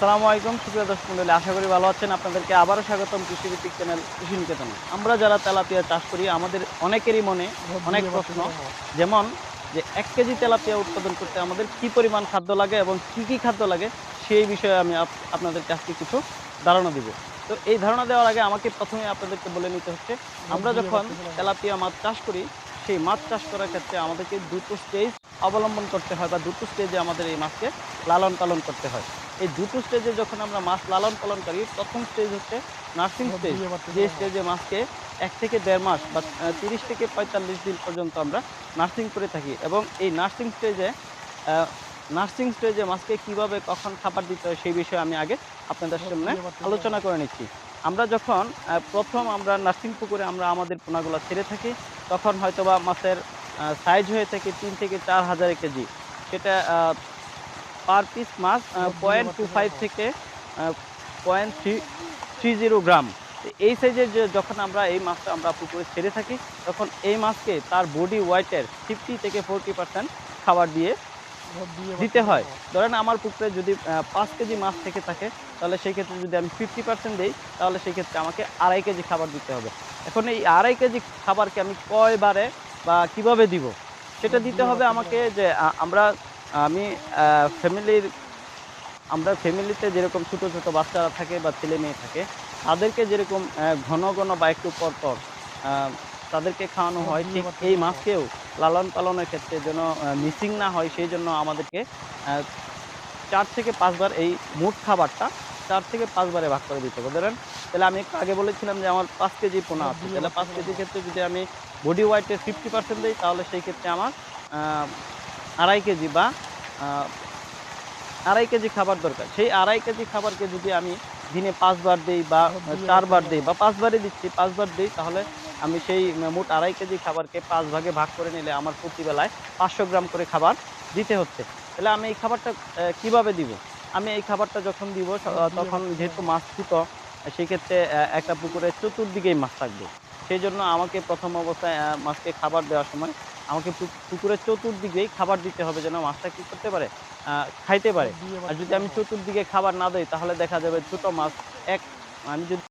আসসালামু আলাইকুম সুপ্রিয় দর্শক মন্ডলী আশা করি ভালো আছেন। আপনাদেরকে আবারও স্বাগতম কৃষিভিত্তিক চ্যানেল কৃষি নিকেতনে আমরা যারা তেলাপিয়া চাষ করি আমাদের অনেকেরই মনে অনেক প্রশ্ন যেমন যে এক কেজি তেলাপিয়া উৎপাদন করতে আমাদের কি পরিমাণ খাদ্য লাগে এবং কি কি খাদ্য লাগে সেই বিষয়ে আমি আপনাদের আজকে কিছু ধারণা দিব। তো এই ধারণা দেওয়ার আগে আমাকে প্রথমে আপনাদেরকে বলে নিতে হচ্ছে আমরা যখন তেলাপিয়া মাছ চাষ করি সেই মাছ চাষ করার ক্ষেত্রে আমাদেরকে দুটো স্টেজ অবলম্বন করতে হয় বা দুটো স্টেজে আমাদের এই মাছকে লালন পালন করতে হয়। এই দুটো স্টেজে যখন আমরা মাছ লালন পালন করি প্রথম স্টেজ হচ্ছে নার্সিং স্টেজ যে স্টেজে মাছকে এক থেকে দেড় মাস বা তিরিশ থেকে পঁয়তাল্লিশ দিন পর্যন্ত আমরা নার্সিং করে থাকি এবং এই নার্সিং স্টেজে নার্সিং স্টেজে মাছকে কীভাবে কখন খাবার দিতে হয় সেই বিষয়ে আমি আগে আপনাদের সামনে আলোচনা করে নিচ্ছি। আমরা যখন প্রথম আমরা নার্সিং পুকুরে আমরা আমাদের পোনাগুলো ছেড়ে থাকি তখন হয়তোবা মাছের সাইজ হয়ে থাকে তিন থেকে চার হাজার কেজি। সেটা পার পিস মাছ পয়েন্ট টু ফাইভ থেকে point three three zero gram এই সাইজের যে যখন আমরা এই মাছটা আমরা পুকুরে ছেড়ে থাকি, তখন এই মাছকে তার বডি ওয়েটের ফিফটি থেকে ফোরটি পার্সেন্ট খাবার দিয়ে দিতে হয়। ধরেন আমার পুকুরে যদি পাঁচ কেজি মাছ থেকে থাকে, তাহলে সেই ক্ষেত্রে যদি আমি ফিফটি পার্সেন্ট দিই, তাহলে সেই ক্ষেত্রে আমাকে আড়াই কেজি খাবার দিতে হবে। এখন এই আড়াই কেজি খাবারকে আমি কয়বারে বা কীভাবে দিব? সেটা দিতে হবে আমাকে যে আমরা আমি ফ্যামিলির আমরা ফ্যামিলিতে যেরকম ছোট ছোট বাচ্চারা থাকে বা ছেলে মেয়ে থাকে তাদেরকে যেরকম ঘন ঘন বা একটু পর পর তাদেরকে খাওয়ানো হয় ঠিক এই মাছকেও লালন পালনের ক্ষেত্রে যেন মিসিং না হয় সেই জন্য আমাদেরকে চার থেকে পাঁচবার এই মোট খাবারটা চার থেকে পাঁচবারে ভাগ করে দিতে হবে। ধরেন তাহলে আমি একটু আগে বলেছিলাম যে আমার পাঁচ কেজি পোনা আছে তাহলে পাঁচ কেজির ক্ষেত্রে যদি আমি বডি ওয়েটের ফিফটি পার্সেন্ট দিই তাহলে সেই ক্ষেত্রে আমার আড়াই কেজি বা আড়াই কেজি খাবার দরকার। সেই আড়াই কেজি খাবারকে যদি আমি দিনে পাঁচবার দিই বা চারবার দিই বা পাঁচবারই দিচ্ছি পাঁচবার দিই তাহলে আমি সেই মোট আড়াই কেজি খাবারকে পাঁচ ভাগে ভাগ করে নিলে আমার প্রতিবেলায় পাঁচশো গ্রাম করে খাবার দিতে হচ্ছে। তাহলে আমি এই খাবারটা কীভাবে দিব? আমি এই খাবারটা যখন দিব তখন যেহেতু মাছ ছোট সেক্ষেত্রে একটা পুকুরের চতুর্দিকেই মাছ থাকবে। সেই জন্য আমাকে প্রথম অবস্থায় মাছকে খাবার দেওয়ার সময় আমাকে পুকুরের চতুর্দিকেই খাবার দিতে হবে যেন মাছটা কি করতে পারে খাইতে পারে। আর যদি আমি চতুর্দিকে খাবার না দিই তাহলে দেখা যাবে ছোট মাছ এক আমি যদি